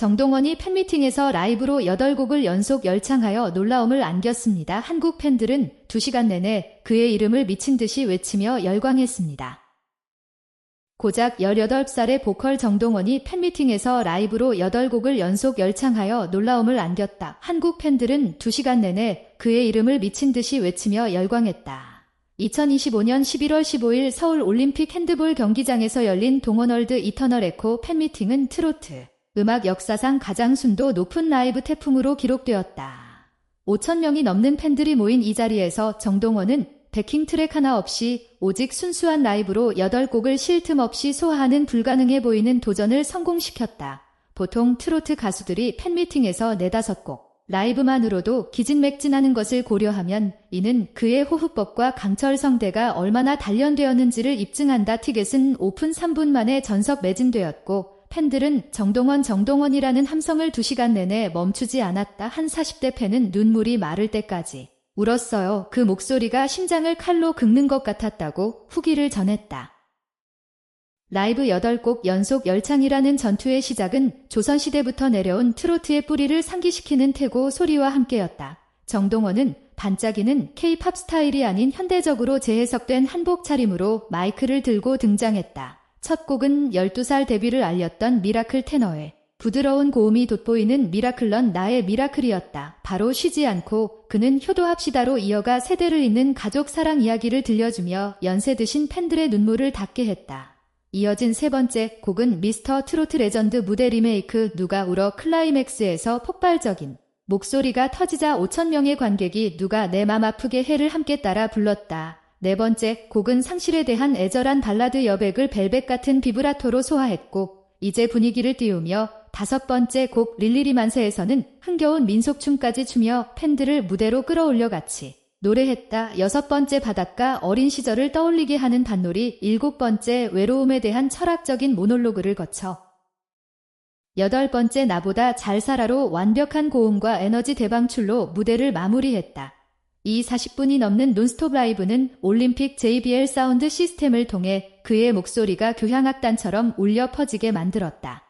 정동원이 팬미팅에서 라이브로 8곡을 연속 열창하여 놀라움을 안겼습니다. 한국 팬들은 2시간 내내 그의 이름을 미친 듯이 외치며 열광했습니다. 고작 18살의 보컬 정동원이 팬미팅에서 라이브로 8곡을 연속 열창하여 놀라움을 안겼다. 한국 팬들은 2시간 내내 그의 이름을 미친 듯이 외치며 열광했다. 2025년 11월 15일 서울 올림픽 핸드볼 경기장에서 열린 동원월드 이터널 에코 팬미팅은 트로트, 음악 역사상 가장 순도 높은 라이브 태풍으로 기록되었다. 5천명이 넘는 팬들이 모인 이 자리에서 정동원은 베킹 트랙 하나 없이 오직 순수한 라이브로 8곡을 쉴 틈 없이 소화하는 불가능해 보이는 도전을 성공시켰다. 보통 트로트 가수들이 팬미팅에서 네다섯 곡, 라이브만으로도 기진맥진하는 것을 고려하면 이는 그의 호흡법과 강철 성대가 얼마나 단련되었는지를 입증한다. 티켓은 오픈 3분 만에 전석 매진되었고 팬들은 정동원 정동원이라는 함성을 2시간 내내 멈추지 않았다. 한 40대 팬은 눈물이 마를 때까지 울었어요. 그 목소리가 심장을 칼로 긁는 것 같았다고 후기를 전했다. 라이브 8곡 연속 열창이라는 전투의 시작은 조선시대부터 내려온 트로트의 뿌리를 상기시키는 태고 소리와 함께였다. 정동원은 반짝이는 K-팝 스타일이 아닌 현대적으로 재해석된 한복 차림으로 마이크를 들고 등장했다. 첫 곡은 12살 데뷔를 알렸던 미라클 테너의 부드러운 고음이 돋보이는 미라클런 나의 미라클이었다. 바로 쉬지 않고 그는 효도합시다로 이어가 세대를 잇는 가족 사랑 이야기를 들려주며 연세 드신 팬들의 눈물을 닿게 했다. 이어진 세 번째 곡은 미스터 트로트 레전드 무대 리메이크 누가 울어 클라이맥스에서 폭발적인 목소리가 터지자 5천명의 관객이 누가 내 맘 아프게 해를 함께 따라 불렀다. 네 번째 곡은 상실에 대한 애절한 발라드 여백을 벨벳 같은 비브라토로 소화했고 이제 분위기를 띄우며 다섯 번째 곡 릴리리 만세에서는 흥겨운 민속춤까지 추며 팬들을 무대로 끌어올려 같이 노래했다. 여섯 번째 바닷가 어린 시절을 떠올리게 하는 반놀이 일곱 번째 외로움에 대한 철학적인 모놀로그를 거쳐 여덟 번째 나보다 잘 살아로 완벽한 고음과 에너지 대방출로 무대를 마무리했다. 이 40분이 넘는 논스톱 라이브는 올림픽 JBL 사운드 시스템을 통해 그의 목소리가 교향악단처럼 울려 퍼지게 만들었다.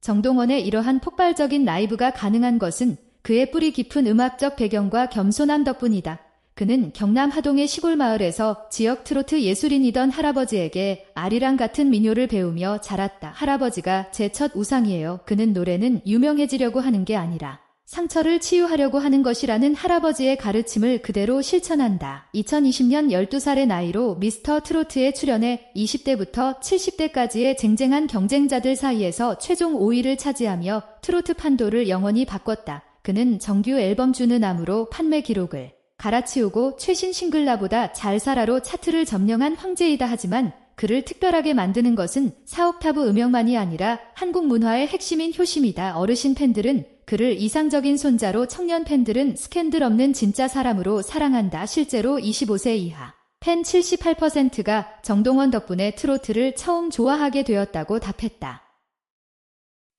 정동원의 이러한 폭발적인 라이브가 가능한 것은 그의 뿌리 깊은 음악적 배경과 겸손함 덕분이다. 그는 경남 하동의 시골 마을에서 지역 트로트 예술인이던 할아버지에게 아리랑 같은 민요를 배우며 자랐다. 할아버지가 제 첫 우상이에요. 그는 노래는 유명해지려고 하는 게 아니라 상처를 치유하려고 하는 것이라는 할아버지의 가르침을 그대로 실천한다. 2020년 12살의 나이로 미스터 트로트에 출연해 20대부터 70대까지의 쟁쟁한 경쟁자들 사이에서 최종 5위를 차지하며 트로트 판도를 영원히 바꿨다. 그는 정규 앨범 주는 암으로 판매 기록을 갈아치우고 최신 싱글라보다 잘 살아로 차트를 점령한 황제이다 하지만 그를 특별하게 만드는 것은 사옥타브 음역만이 아니라 한국 문화의 핵심인 효심이다. 어르신 팬들은 그를 이상적인 손자로 청년 팬들은 스캔들 없는 진짜 사람으로 사랑한다. 실제로 25세 이하 팬 78%가 정동원 덕분에 트로트를 처음 좋아하게 되었다고 답했다.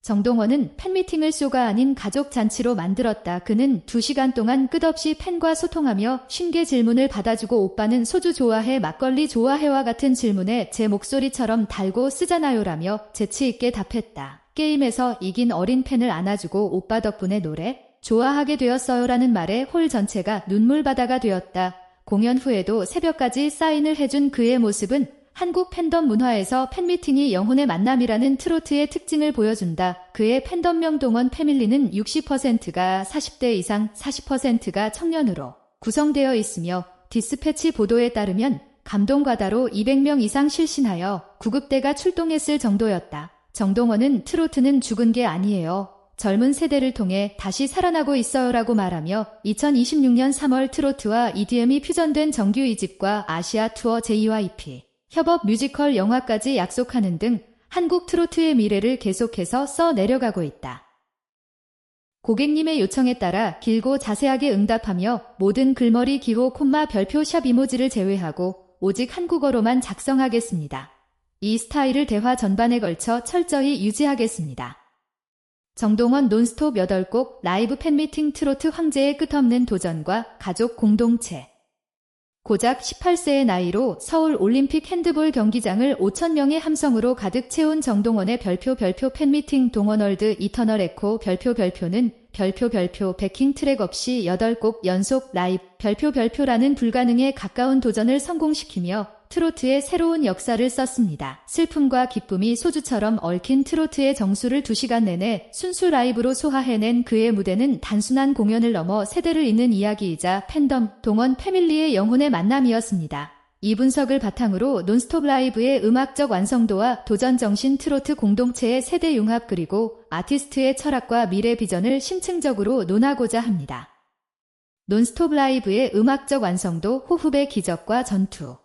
정동원은 팬미팅을 쇼가 아닌 가족 잔치로 만들었다. 그는 두 시간 동안 끝없이 팬과 소통하며 쉰게 질문을 받아주고 오빠는 소주 좋아해 막걸리 좋아해와 같은 질문에 제 목소리처럼 달고 쓰잖아요라며 재치있게 답했다. 게임에서 이긴 어린 팬을 안아주고 오빠 덕분에 노래 좋아하게 되었어요라는 말에 홀 전체가 눈물바다가 되었다. 공연 후에도 새벽까지 사인을 해준 그의 모습은 한국 팬덤 문화에서 팬미팅이 영혼의 만남이라는 트로트의 특징을 보여준다. 그의 팬덤 명동원 패밀리는 60%가 40대 이상 40%가 청년으로 구성되어 있으며 디스패치 보도에 따르면 감동과다로 200명 이상 실신하여 구급대가 출동했을 정도였다. 정동원은 트로트는 죽은 게 아니에요. 젊은 세대를 통해 다시 살아나고 있어요라고 말하며 2026년 3월 트로트와 EDM이 퓨전된 정규 2집과 아시아 투어 J2EP 협업 뮤지컬 영화까지 약속하는 등 한국 트로트의 미래를 계속해서 써 내려가고 있다. 고객님의 요청에 따라 길고 자세하게 응답하며 모든 글머리 기호 콤마 별표 샵 이모지를 제외하고 오직 한국어로만 작성하겠습니다. 이 스타일을 대화 전반에 걸쳐 철저히 유지하겠습니다. 정동원 논스톱 8곡 라이브 팬미팅 트로트 황제의 끝없는 도전과 가족 공동체 고작 18세의 나이로 서울 올림픽 핸드볼 경기장을 5천명의 함성으로 가득 채운 정동원의 별표 별표 팬미팅 동원월드 이터널 에코 별표 별표는 별표 별표 베킹 트랙 없이 8곡 연속 라이브 별표 별표라는 불가능에 가까운 도전을 성공시키며 트로트의 새로운 역사를 썼습니다. 슬픔과 기쁨이 소주처럼 얽힌 트로트의 정수를 2시간 내내 순수 라이브로 소화해낸 그의 무대는 단순한 공연을 넘어 세대를 잇는 이야기이자 팬덤, 동원 패밀리의 영혼의 만남이었습니다. 이 분석을 바탕으로 논스톱 라이브의 음악적 완성도와 도전 정신 트로트 공동체의 세대 융합 그리고 아티스트의 철학과 미래 비전을 심층적으로 논하고자 합니다. 논스톱 라이브의 음악적 완성도 호흡의 기적과 전투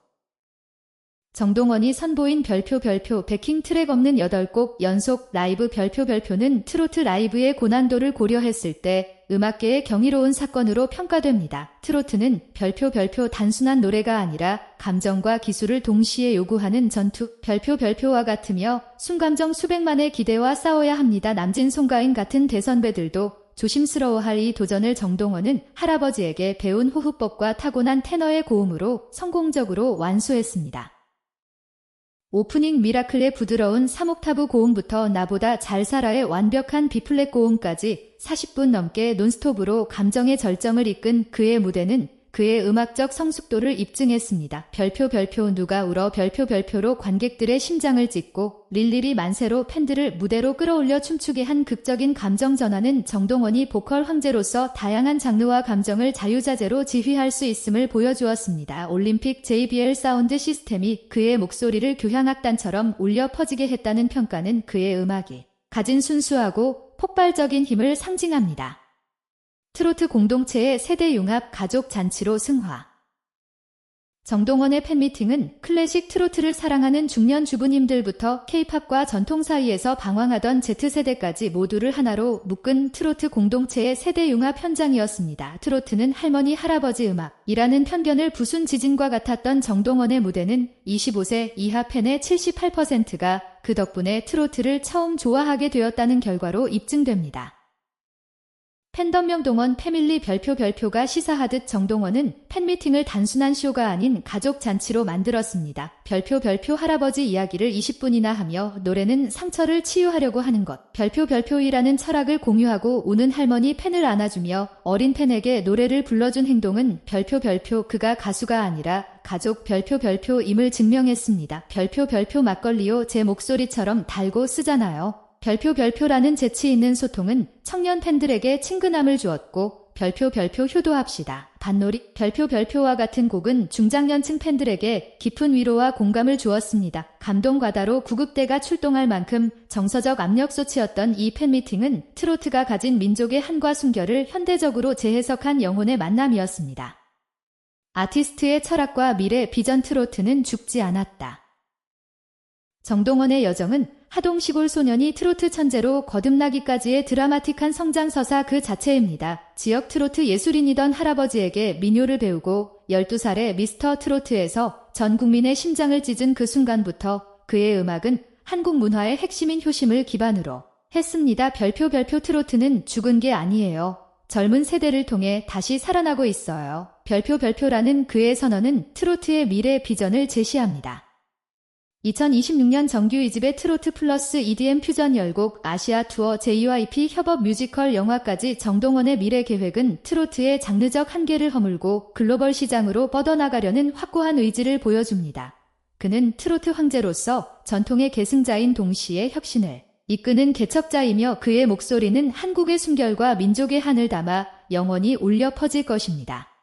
정동원이 선보인 별표 별표 베킹 트랙 없는 8곡 연속 라이브 별표 별표는 트로트 라이브의 고난도를 고려했을 때 음악계의 경이로운 사건으로 평가됩니다. 트로트는 별표 별표 단순한 노래가 아니라 감정과 기술을 동시에 요구하는 전투 별표 별표와 같으며 순감정 수백만의 기대와 싸워야 합니다. 남진 송가인 같은 대선배들도 조심스러워할 이 도전을 정동원은 할아버지에게 배운 호흡법과 타고난 테너의 고음으로 성공적으로 완수했습니다. 오프닝 미라클의 부드러운 3옥타브 고음부터 나보다 잘 살아의 완벽한 비플랫 고음까지 40분 넘게 논스톱으로 감정의 절정을 이끈 그의 무대는 그의 음악적 성숙도를 입증했습니다. 별표 별표 누가 울어 별표 별표로 관객들의 심장을 찢고 릴리리 만세로 팬들을 무대로 끌어올려 춤추게 한 극적인 감정 전환은 정동원이 보컬 황제로서 다양한 장르와 감정을 자유자재로 지휘할 수 있음을 보여주었습니다. 올림픽 JBL 사운드 시스템이 그의 목소리를 교향악단처럼 울려 퍼지게 했다는 평가는 그의 음악이 가진 순수하고 폭발적인 힘을 상징합니다. 트로트 공동체의 세대 융합 가족 잔치로 승화. 정동원의 팬미팅은 클래식 트로트를 사랑하는 중년 주부님들부터 케이팝과 전통 사이에서 방황하던 Z세대까지 모두를 하나로 묶은 트로트 공동체의 세대 융합 현장이었습니다. 트로트는 할머니 할아버지 음악이라는 편견을 부순 지진과 같았던 정동원의 무대는 25세 이하 팬의 78%가 그 덕분에 트로트를 처음 좋아하게 되었다는 결과로 입증됩니다. 팬덤명 동원 패밀리 별표 별표가 시사하듯 정동원은 팬미팅을 단순한 쇼가 아닌 가족 잔치로 만들었습니다. 별표 별표 할아버지 이야기를 20분이나 하며 노래는 상처를 치유하려고 하는 것. 별표 별표이라는 철학을 공유하고 우는 할머니 팬을 안아주며 어린 팬에게 노래를 불러준 행동은 별표 별표 그가 가수가 아니라 가족 별표 별표임을 증명했습니다. 별표 별표 막걸리요 제 목소리처럼 달고 쓰잖아요. 별표 별표라는 재치 있는 소통은 청년 팬들에게 친근함을 주었고 별표 별표 효도합시다. 반놀이 별표 별표와 같은 곡은 중장년층 팬들에게 깊은 위로와 공감을 주었습니다. 감동 과다로 구급대가 출동할 만큼 정서적 압력 소치였던 이 팬미팅은 트로트가 가진 민족의 한과 순결을 현대적으로 재해석한 영혼의 만남이었습니다. 아티스트의 철학과 미래 비전 트로트는 죽지 않았다. 정동원의 여정은 하동 시골 소년이 트로트 천재로 거듭나기까지의 드라마틱한 성장 서사 그 자체입니다. 지역 트로트 예술인이던 할아버지에게 민요를 배우고 12살에 미스터 트로트에서 전 국민의 심장을 찢은 그 순간부터 그의 음악은 한국 문화의 핵심인 효심을 기반으로 했습니다. 별표 별표 트로트는 죽은 게 아니에요. 젊은 세대를 통해 다시 살아나고 있어요. 별표 별표라는 그의 선언은 트로트의 미래 비전을 제시합니다. 2026년 정규 2집의 트로트 플러스 EDM 퓨전 열곡 아시아 투어 JYP 협업 뮤지컬 영화까지 정동원의 미래 계획은 트로트의 장르적 한계를 허물고 글로벌 시장으로 뻗어나가려는 확고한 의지를 보여줍니다. 그는 트로트 황제로서 전통의 계승자인 동시에 혁신을 이끄는 개척자이며 그의 목소리는 한국의 순결과 민족의 한을 담아 영원히 울려 퍼질 것입니다.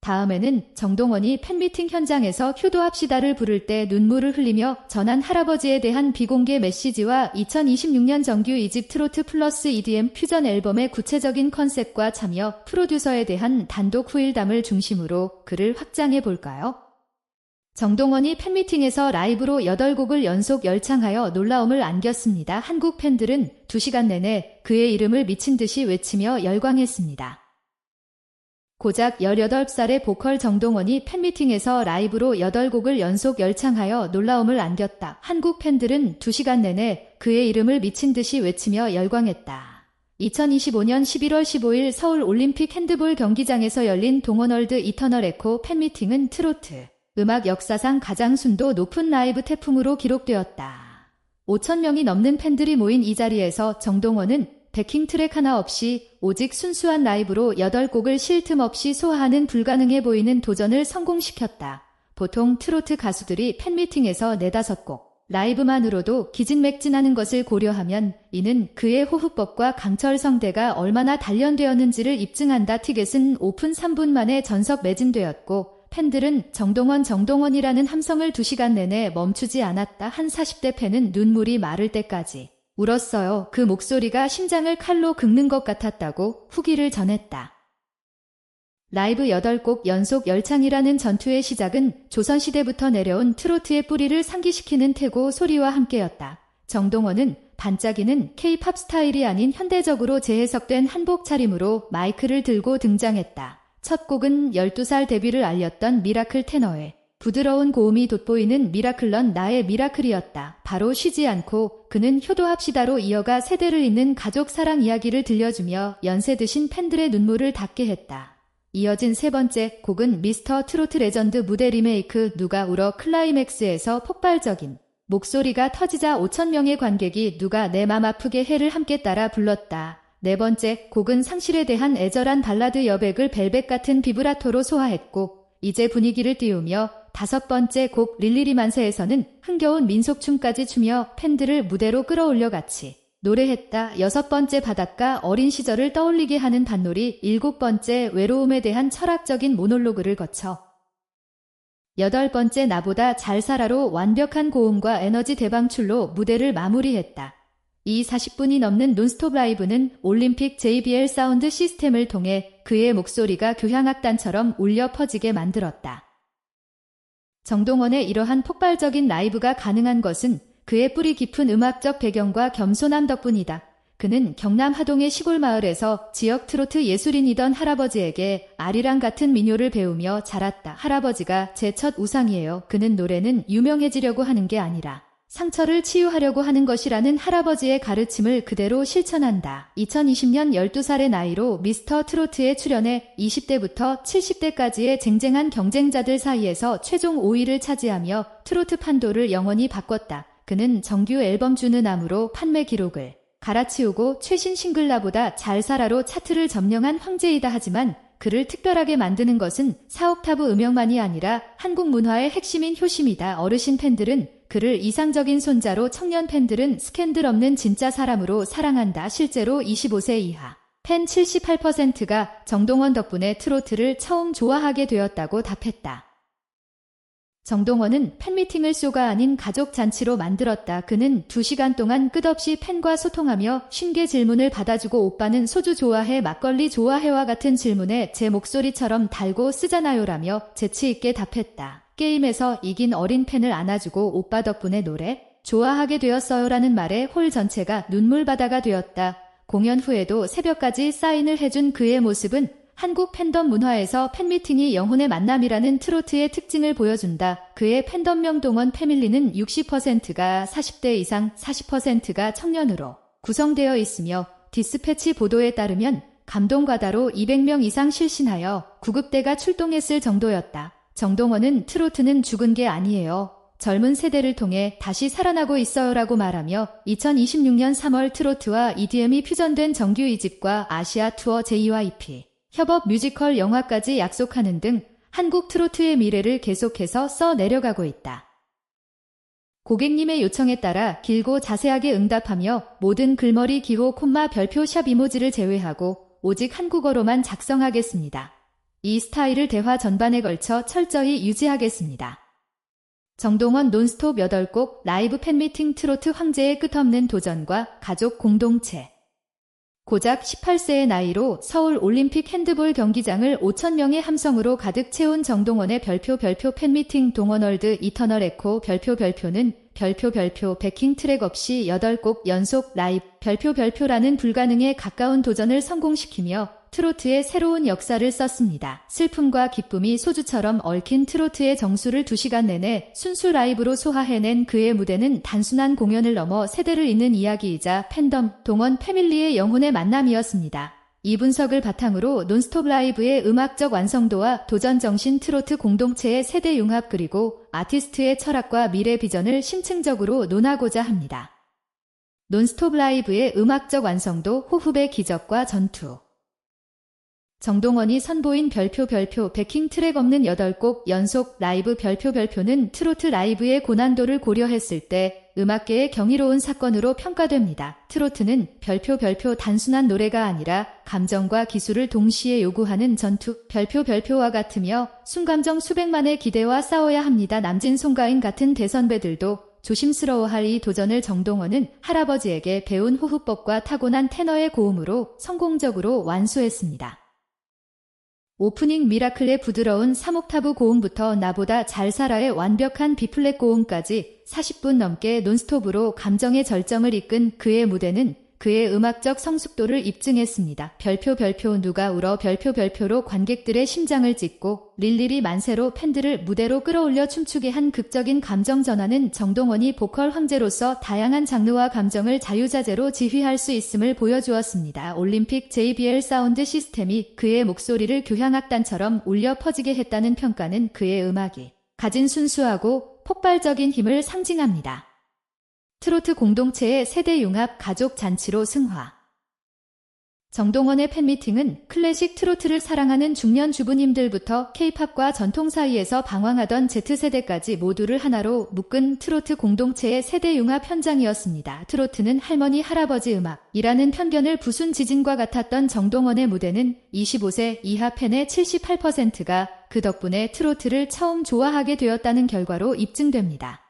다음에는 정동원이 팬미팅 현장에서 효도합시다를 부를 때 눈물을 흘리며 전한 할아버지에 대한 비공개 메시지와 2026년 정규 2집 트로트 플러스 EDM 퓨전 앨범의 구체적인 컨셉과 참여 프로듀서에 대한 단독 후일담을 중심으로 글을 확장해 볼까요? 정동원이 팬미팅에서 라이브로 8곡을 연속 열창하여 놀라움을 안겼습니다. 한국 팬들은 2시간 내내 그의 이름을 미친 듯이 외치며 열광했습니다. 고작 18살의 보컬 정동원이 팬미팅에서 라이브로 8곡을 연속 열창하여 놀라움을 안겼다. 한국 팬들은 2시간 내내 그의 이름을 미친 듯이 외치며 열광했다. 2025년 11월 15일 서울 올림픽 핸드볼 경기장에서 열린 동원월드 이터널 에코 팬미팅은 트로트, 음악 역사상 가장 순도 높은 라이브 태풍으로 기록되었다. 5천명이 넘는 팬들이 모인 이 자리에서 정동원은 베킹 트랙 하나 없이 오직 순수한 라이브로 8곡을 쉴 틈 없이 소화하는 불가능해 보이는 도전을 성공시켰다. 보통 트로트 가수들이 팬미팅에서 네다섯 곡, 라이브만으로도 기진맥진하는 것을 고려하면 이는 그의 호흡법과 강철 성대가 얼마나 단련되었는지를 입증한다. 티켓은 오픈 3분 만에 전석 매진되었고 팬들은 정동원 정동원이라는 함성을 2시간 내내 멈추지 않았다. 한 40대 팬은 눈물이 마를 때까지 울었어요. 그 목소리가 심장을 칼로 긁는 것 같았다고 후기를 전했다. 라이브 8곡 연속 열창이라는 전투의 시작은 조선시대부터 내려온 트로트의 뿌리를 상기시키는 태고 소리와 함께였다. 정동원은 반짝이는 K-팝 스타일이 아닌 현대적으로 재해석된 한복 차림으로 마이크를 들고 등장했다. 첫 곡은 12살 데뷔를 알렸던 미라클 테너의 부드러운 고음이 돋보이는 미라클런 나의 미라클이었다. 바로 쉬지 않고 그는 효도합시다로 이어가 세대를 잇는 가족 사랑 이야기를 들려주며 연세 드신 팬들의 눈물을 닿게 했다. 이어진 세 번째 곡은 미스터 트로트 레전드 무대 리메이크 누가 울어 클라이맥스에서 폭발적인 목소리가 터지자 5천명의 관객이 누가 내 맘 아프게 해를 함께 따라 불렀다. 네 번째 곡은 상실에 대한 애절한 발라드 여백을 벨벳 같은 비브라토로 소화했고 이제 분위기를 띄우며 다섯 번째 곡 릴리리 만세에서는 흥겨운 민속춤까지 추며 팬들을 무대로 끌어올려 같이 노래했다. 여섯 번째 바닷가 어린 시절을 떠올리게 하는 반놀이 일곱 번째 외로움에 대한 철학적인 모놀로그를 거쳐 여덟 번째 나보다 잘 살아로 완벽한 고음과 에너지 대방출로 무대를 마무리했다. 이 40분이 넘는 논스톱 라이브는 올림픽 JBL 사운드 시스템을 통해 그의 목소리가 교향악단처럼 울려 퍼지게 만들었다. 정동원의 이러한 폭발적인 라이브가 가능한 것은 그의 뿌리 깊은 음악적 배경과 겸손함 덕분이다. 그는 경남 하동의 시골 마을에서 지역 트로트 예술인이던 할아버지에게 아리랑 같은 민요를 배우며 자랐다. 할아버지가 제 첫 우상이에요. 그는 노래는 유명해지려고 하는 게 아니라 상처를 치유하려고 하는 것이라는 할아버지의 가르침을 그대로 실천한다. 2020년 12살의 나이로 미스터 트로트에 출연해 20대부터 70대까지의 쟁쟁한 경쟁자들 사이에서 최종 5위를 차지하며 트로트 판도를 영원히 바꿨다. 그는 정규 앨범 주는 암으로 판매 기록을 갈아치우고 최신 싱글라보다 잘 살아로 차트를 점령한 황제이다 하지만 그를 특별하게 만드는 것은 4옥타브 음역만이 아니라 한국 문화의 핵심인 효심이다. 어르신 팬들은 그를 이상적인 손자로 청년 팬들은 스캔들 없는 진짜 사람으로 사랑한다. 실제로 25세 이하 팬 78%가 정동원 덕분에 트로트를 처음 좋아하게 되었다고 답했다. 정동원은 팬미팅을 쇼가 아닌 가족 잔치로 만들었다. 그는 두 시간 동안 끝없이 팬과 소통하며 쉰게 질문을 받아주고 오빠는 소주 좋아해 막걸리 좋아해와 같은 질문에 제 목소리처럼 달고 쓰잖아요라며 재치있게 답했다. 게임에서 이긴 어린 팬을 안아주고 오빠 덕분에 노래 좋아하게 되었어요라는 말에 홀 전체가 눈물바다가 되었다. 공연 후에도 새벽까지 사인을 해준 그의 모습은 한국 팬덤 문화에서 팬미팅이 영혼의 만남이라는 트로트의 특징을 보여준다. 그의 팬덤 명 동원 패밀리는 60%가 40대 이상 40%가 청년으로 구성되어 있으며 디스패치 보도에 따르면 감동 과다로 200명 이상 실신하여 구급대가 출동했을 정도였다. 정동원은 트로트는 죽은 게 아니에요. 젊은 세대를 통해 다시 살아나고 있어요라고 말하며 2026년 3월 트로트와 EDM이 퓨전된 정규 2집과 아시아 투어 JYP 협업 뮤지컬 영화까지 약속하는 등 한국 트로트의 미래를 계속해서 써 내려가고 있다. 고객님의 요청에 따라 길고 자세하게 응답하며 모든 글머리 기호 콤마 별표 샵 이모지를 제외하고 오직 한국어로만 작성하겠습니다. 이 스타일을 대화 전반에 걸쳐 철저히 유지하겠습니다. 정동원 논스톱 8곡 라이브 팬미팅 트로트 황제의 끝없는 도전과 가족 공동체 고작 18세의 나이로 서울 올림픽 핸드볼 경기장을 5천명의 함성으로 가득 채운 정동원의 별표 별표 팬미팅 동원월드 이터널 에코 별표 별표는 별표 별표 베킹 트랙 없이 8곡 연속 라이브 별표 별표라는 불가능에 가까운 도전을 성공시키며 트로트의 새로운 역사를 썼습니다. 슬픔과 기쁨이 소주처럼 얽힌 트로트의 정수를 2시간 내내 순수 라이브로 소화해낸 그의 무대는 단순한 공연을 넘어 세대를 잇는 이야기이자 팬덤, 동원 패밀리의 영혼의 만남이었습니다. 이 분석을 바탕으로 논스톱 라이브의 음악적 완성도와 도전 정신 트로트 공동체의 세대 융합 그리고 아티스트의 철학과 미래 비전을 심층적으로 논하고자 합니다. 논스톱 라이브의 음악적 완성도 호흡의 기적과 전투 정동원이 선보인 별표 별표 베킹 트랙 없는 8곡 연속 라이브 별표 별표는 트로트 라이브의 고난도를 고려했을 때 음악계의 경이로운 사건으로 평가됩니다. 트로트는 별표 별표 단순한 노래가 아니라 감정과 기술을 동시에 요구하는 전투 별표 별표와 같으며 순감정 수백만의 기대와 싸워야 합니다. 남진 송가인 같은 대선배들도 조심스러워할 이 도전을 정동원은 할아버지에게 배운 호흡법과 타고난 테너의 고음으로 성공적으로 완수했습니다. 오프닝 미라클의 부드러운 3옥타브 고음부터 나보다 잘 살아의 완벽한 비플랫 고음까지 40분 넘게 논스톱으로 감정의 절정을 이끈 그의 무대는 그의 음악적 성숙도를 입증했습니다. 별표 별표 누가 울어 별표 별표로 관객들의 심장을 찢고 릴리리 만세로 팬들을 무대로 끌어올려 춤추게 한 극적인 감정 전환은 정동원이 보컬 황제로서 다양한 장르와 감정을 자유자재로 지휘할 수 있음을 보여주었습니다. 올림픽 JBL 사운드 시스템이 그의 목소리를 교향악단처럼 울려 퍼지게 했다는 평가는 그의 음악이 가진 순수하고 폭발적인 힘을 상징합니다. 트로트 공동체의 세대 융합 가족 잔치로 승화. 정동원의 팬미팅은 클래식 트로트를 사랑하는 중년 주부님들부터 케이팝과 전통 사이에서 방황하던 Z세대까지 모두를 하나로 묶은 트로트 공동체의 세대 융합 현장이었습니다. 트로트는 할머니 할아버지 음악이라는 편견을 부순 지진과 같았던 정동원의 무대는 25세 이하 팬의 78%가 그 덕분에 트로트를 처음 좋아하게 되었다는 결과로 입증됩니다.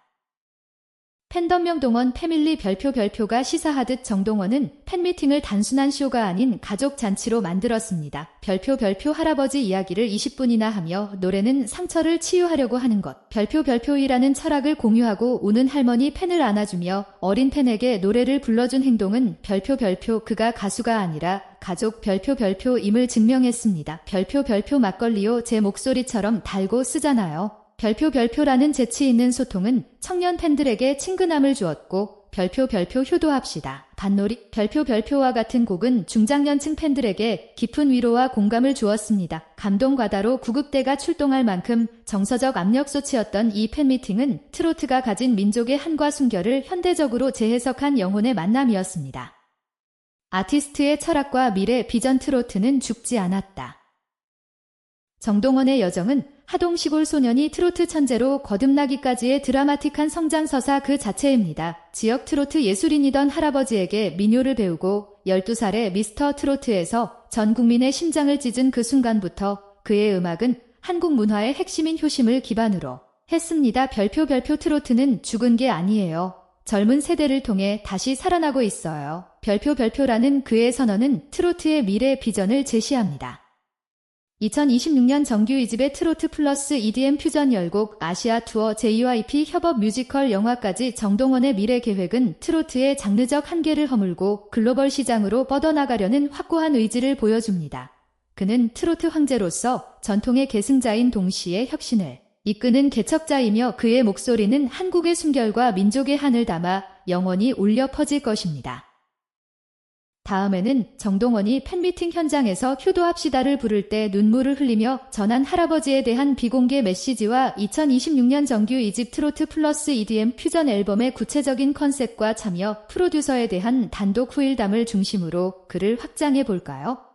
팬덤명 동원 패밀리 별표 별표가 시사하듯 정동원은 팬미팅을 단순한 쇼가 아닌 가족 잔치로 만들었습니다. 별표 별표 할아버지 이야기를 20분이나 하며 노래는 상처를 치유하려고 하는 것. 별표 별표이라는 철학을 공유하고 우는 할머니 팬을 안아주며 어린 팬에게 노래를 불러준 행동은 별표 별표 그가 가수가 아니라 가족 별표 별표임을 증명했습니다. 별표 별표 막걸리요 제 목소리처럼 달고 쓰잖아요. 별표 별표라는 재치 있는 소통은 청년 팬들에게 친근함을 주었고 별표 별표 효도합시다. 반놀이 별표 별표와 같은 곡은 중장년층 팬들에게 깊은 위로와 공감을 주었습니다. 감동 과다로 구급대가 출동할 만큼 정서적 압력 소치였던 이 팬미팅은 트로트가 가진 민족의 한과 순결을 현대적으로 재해석한 영혼의 만남이었습니다. 아티스트의 철학과 미래 비전 트로트는 죽지 않았다. 정동원의 여정은 하동 시골 소년이 트로트 천재로 거듭나기까지의 드라마틱한 성장서사 그 자체입니다. 지역 트로트 예술인이던 할아버지에게 민요를 배우고 12살에 미스터 트로트에서 전 국민의 심장을 찢은 그 순간부터 그의 음악은 한국 문화의 핵심인 효심을 기반으로 했습니다. 별표 별표 트로트는 죽은 게 아니에요. 젊은 세대를 통해 다시 살아나고 있어요. 별표 별표라는 그의 선언은 트로트의 미래 비전을 제시합니다. 2026년 정규 2집의 트로트 플러스 EDM 퓨전 열곡 아시아 투어 JYP 협업 뮤지컬 영화까지 정동원의 미래 계획은 트로트의 장르적 한계를 허물고 글로벌 시장으로 뻗어나가려는 확고한 의지를 보여줍니다. 그는 트로트 황제로서 전통의 계승자인 동시에 혁신을 이끄는 개척자이며 그의 목소리는 한국의 숨결과 민족의 한을 담아 영원히 울려 퍼질 것입니다. 다음에는 정동원이 팬미팅 현장에서 효도합시다를 부를 때 눈물을 흘리며 전한 할아버지에 대한 비공개 메시지와 2026년 정규 이집 트로트 플러스 EDM 퓨전 앨범의 구체적인 컨셉과 참여 프로듀서에 대한 단독 후일담을 중심으로 글을 확장해 볼까요?